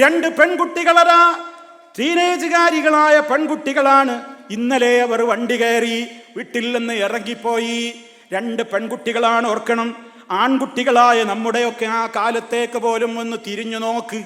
രണ്ട് പെൺകുട്ടികളതാ. ടീനേജുകാരികളായ പെൺകുട്ടികളാണ്. ഇന്നലെ അവർ വണ്ടി കയറി വീട്ടിൽ നിന്ന് ഇറങ്ങിപ്പോയി. രണ്ട് പെൺകുട്ടികളാണ് ഓർക്കണം. ആൺകുട്ടികളായ നമ്മുടെയൊക്കെ ആ കാലത്തേക്ക് പോലും ഒന്ന് തിരിഞ്ഞു നോക്ക്.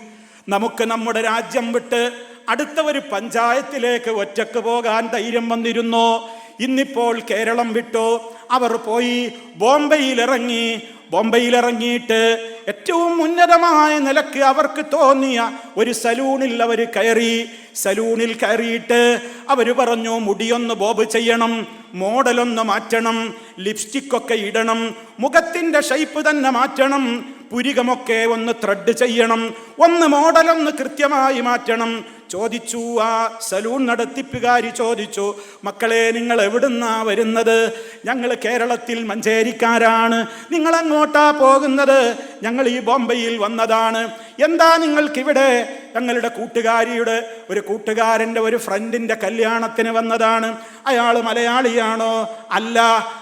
നമുക്ക് നമ്മുടെ രാജ്യം വിട്ട് അടുത്ത ഒരു പഞ്ചായത്തിലേക്ക് ഒറ്റയ്ക്ക് പോകാൻ ധൈര്യം വന്നിരുന്നോ. ഇന്നിപ്പോൾ കേരളം വിട്ടു. അവർ പോയി ബോംബെയിലിറങ്ങി. ബോംബെയിലിറങ്ങിയിട്ട് ഏറ്റവും ഉന്നതമായ നിലയ്ക്ക് അവർക്ക് തോന്നിയ ഒരു സലൂണിൽ അവർ കയറി. സലൂണിൽ കയറിയിട്ട് അവർ പറഞ്ഞു മുടിയൊന്ന് ബോബ് ചെയ്യണം മോഡലൊന്ന് മാറ്റണം ലിപ്സ്റ്റിക്കൊക്കെ ഇടണം മുഖത്തിന്റെ ഷൈപ്പ് തന്നെ മാറ്റണം പുരികമൊക്കെ ഒന്ന് ത്രെഡ് ചെയ്യണം ഒന്ന് മോഡലൊന്ന് കൃത്യമായി മാറ്റണം ചോദിച്ചു ആ സലൂൺ നടത്തിപ്പുകാരി ചോദിച്ചു മക്കളെ നിങ്ങൾ എവിടുന്നാ വരുന്നത്? ഞങ്ങൾ കേരളത്തിൽ മഞ്ചേരിക്കാരാണ്. നിങ്ങൾ അങ്ങോട്ടാ പോകുന്നത്? ഞങ്ങൾ ഈ ബോംബെയിൽ വന്നതാണ്. എന്താ നിങ്ങൾക്കിവിടെ ഞങ്ങളുടെ കൂട്ടുകാരിയുടെ ഒരു കൂട്ടുകാരന്റെ ഒരു ഫ്രണ്ടിന്റെ കല്യാണത്തിന് വന്നതാണ്. അയാൾ മലയാളിയാണോ? അല്ല.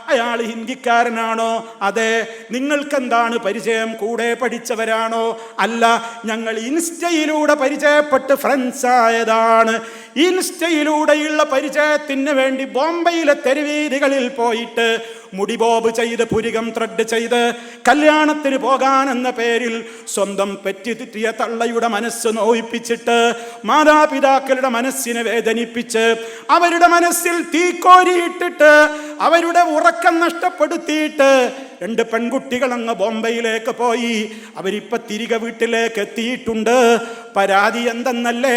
അയാൾ ഹിന്ദിക്കാരനാണോ? അതെ. നിങ്ങൾക്കെന്താണ് പരിചയം? കൂടെ പഠിച്ചവരാണോ? അല്ല. ഞങ്ങൾ ഇൻസ്റ്റയിലൂടെ പരിചയപ്പെട്ട് ഫ്രണ്ട്സ് ആയതാണ്. ഇൻസ്റ്റയിലൂടെയുള്ള പരിചയത്തിന് വേണ്ടി ബോംബെയിലെ തെരുവീതികളിൽ പോയിട്ട് മുടിബോബ് ചെയ്ത് പുരികം ത്രെഡ് ചെയ്ത് കല്യാണത്തിന് പോകാനെന്ന പേരിൽ സ്വന്തം പെറ്റിത്തിയ തള്ളയുടെ മനസ്സ് നോയിപ്പിച്ചിട്ട് മാതാപിതാക്കളുടെ മനസ്സിനെ വേദനിപ്പിച്ച് അവരുടെ മനസ്സിൽ തീക്കോരിയിട്ടിട്ട് അവരുടെ ഉറക്കം നഷ്ടപ്പെടുത്തിയിട്ട് രണ്ട് പെൺകുട്ടികൾ അങ്ങ് ബോംബെയിലേക്ക് പോയി. അവരിപ്പോൾ തിരികെ വീട്ടിലേക്ക് എത്തിയിട്ടുണ്ട്. പരാതി എന്തെന്നല്ലേ?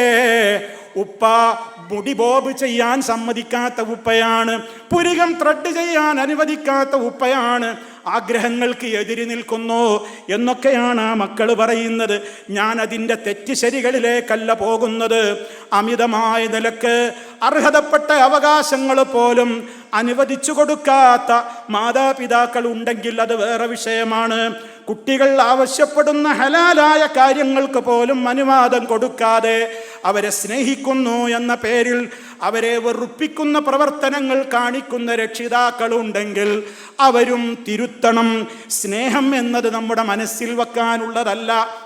ഉപ്പ മുടി ബോബ് ചെയ്യാൻ സമ്മതിക്കാത്ത ഉപ്പയാണ്. പുരികം ത്രെഡ് ചെയ്യാൻ അനുവദിക്കാത്ത ഉപ്പയാണ്. ആഗ്രഹങ്ങൾക്ക് എതിരി നിൽക്കുന്നു എന്നൊക്കെയാണ് ആ മക്കൾ പറയുന്നത്. ഞാൻ അതിന്റെ തെറ്റ് ശരികളിലേക്കല്ല പോകുന്നത്. അമിതമായ നിലയ്ക്ക് അർഹതപ്പെട്ട അവകാശങ്ങൾ പോലും അനുവദിച്ചു കൊടുക്കാത്ത മാതാപിതാക്കൾ ഉണ്ടെങ്കിൽ അത് വേറെ വിഷയമാണ്. കുട്ടികൾ ആവശ്യപ്പെടുന്ന ഹലാലായ കാര്യങ്ങൾക്ക് പോലും അനുവാദം കൊടുക്കാതെ അവരെ സ്നേഹിക്കുന്നു എന്ന പേരിൽ അവരെ വെറുപ്പിക്കുന്ന പ്രവർത്തനങ്ങൾ കാണിക്കുന്ന രക്ഷിതാക്കളുണ്ടെങ്കിൽ അവരും തിരുത്തണം. സ്നേഹം എന്നത് നമ്മുടെ മനസ്സിൽ വെക്കാനുള്ളതല്ല.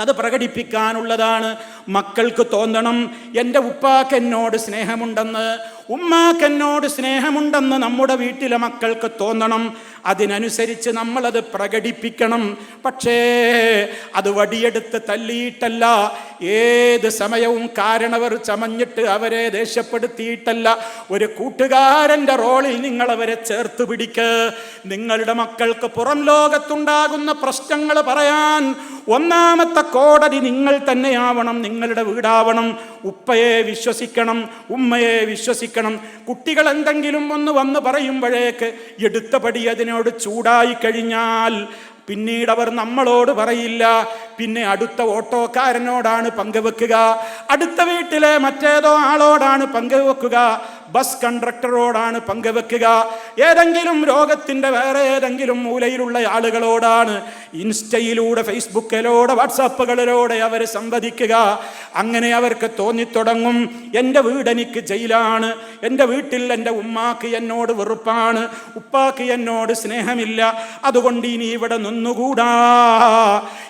അത് പ്രകടിപ്പിക്കാനുള്ളതാണ്. മക്കൾക്ക് തോന്നണം എന്റെ ഉപ്പാക്കെന്നോട് സ്നേഹമുണ്ടെന്ന് ഉമ്മാക്കെന്നോട് സ്നേഹമുണ്ടെന്ന് നമ്മുടെ വീട്ടിലെ മക്കൾക്ക് തോന്നണം. അതിനനുസരിച്ച് നമ്മളത് പ്രകടിപ്പിക്കണം. പക്ഷേ അത് വടിയെടുത്ത് തല്ലിയിട്ടല്ല ഏത് സമയവും കാരണവർ ചമഞ്ഞിട്ട് അവരെ ദേഷ്യപ്പെടുത്തിയിട്ടല്ല. ഒരു കൂട്ടുകാരന്റെ റോളിൽ നിങ്ങൾ അവരെ ചേർത്ത് പിടിക്ക്. നിങ്ങളുടെ മക്കൾക്ക് പുറം ലോകത്തുണ്ടാകുന്ന പ്രശ്നങ്ങൾ പറയാൻ ഒന്നാമത്തെ കോടതി നിങ്ങൾ തന്നെയാവണം നിങ്ങളുടെ വീടാവണം. ഉപ്പയെ വിശ്വസിക്കണം ഉമ്മയെ വിശ്വസിക്കണം. കുട്ടികൾ എന്തെങ്കിലും ഒന്ന് വന്ന് പറയുമ്പോഴേക്ക് എടുത്ത പടി അതിനോട് ചൂടായി കഴിഞ്ഞാൽ പിന്നീട് അവർ നമ്മളോട് പറയില്ല. പിന്നെ അടുത്ത ഓട്ടോക്കാരനോടാണ് പങ്കുവെക്കുക. അടുത്ത വീട്ടിലെ മറ്റേതോ ആളോടാണ് പങ്കുവെക്കുക. ബസ് കണ്ടക്ടറോടാണ് പങ്കുവെക്കുക. ഏതെങ്കിലും രോഗത്തിന്റെ വേറെ ഏതെങ്കിലും മൂലയിലുള്ള ആളുകളോടാണ് ഇൻസ്റ്റയിലൂടെ ഫേസ്ബുക്കിലൂടെ വാട്സാപ്പുകളിലൂടെ അവർ സംവദിക്കുക. അങ്ങനെ അവർക്ക് തോന്നിത്തുടങ്ങും. എന്റെ വീടെനിക്ക് ജയിലാണ്. എന്റെ വീട്ടിൽ എന്റെ ഉമ്മാക്ക് എന്നോട് വെറുപ്പാണ്. ഉപ്പാക്ക് എന്നോട് സ്നേഹമില്ല. അതുകൊണ്ട് ഇനി ഇവിടെ നിന്നുകൂടാ.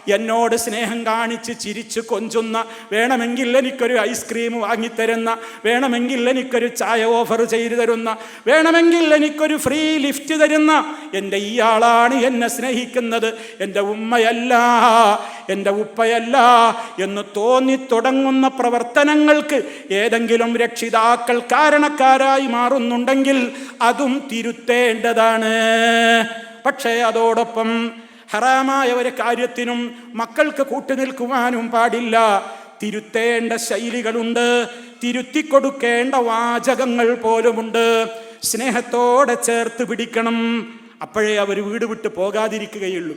എന്നോട് സ്നേഹം കാണിച്ച് ചിരിച്ച് കൊഞ്ചുന്ന വേണമെങ്കിൽ എനിക്കൊരു ഐസ്ക്രീം വാങ്ങിത്തരുന്ന വേണമെങ്കിൽ എനിക്കൊരു ചായ ഓഫർ ചെയ്തു തരുന്ന വേണമെങ്കിൽ എനിക്കൊരു ഫ്രീ ലിഫ്റ്റ് തരുന്ന എന്റെ ഇയാളാണ് എന്നെ സ്നേഹിക്കുന്നത്. എന്റെ ഉമ്മയല്ല എന്റെ ഉപ്പയല്ല എന്ന് തോന്നി തുടങ്ങുന്ന പ്രവർത്തനങ്ങൾക്ക് ഏതെങ്കിലും രക്ഷിതാക്കൾ കാരണക്കാരായി മാറുന്നുണ്ടെങ്കിൽ അതും തിരുത്തേണ്ടതാണ്. പക്ഷേ അതോടൊപ്പം ഹറാമായ ഒരു കാര്യത്തിനും മക്കൾക്ക് കൂട്ടുനിൽക്കുവാനും പാടില്ല. തിരുത്തേണ്ട ശൈലികളുണ്ട് തിരുത്തിക്കൊടുക്കേണ്ട വാചകങ്ങൾ പോലുമുണ്ട്. സ്നേഹത്തോടെ ചേർത്ത് പിടിക്കണം. അപ്പോഴേ അവർ വീട് വിട്ട് പോകാതിരിക്കുകയുള്ളൂ.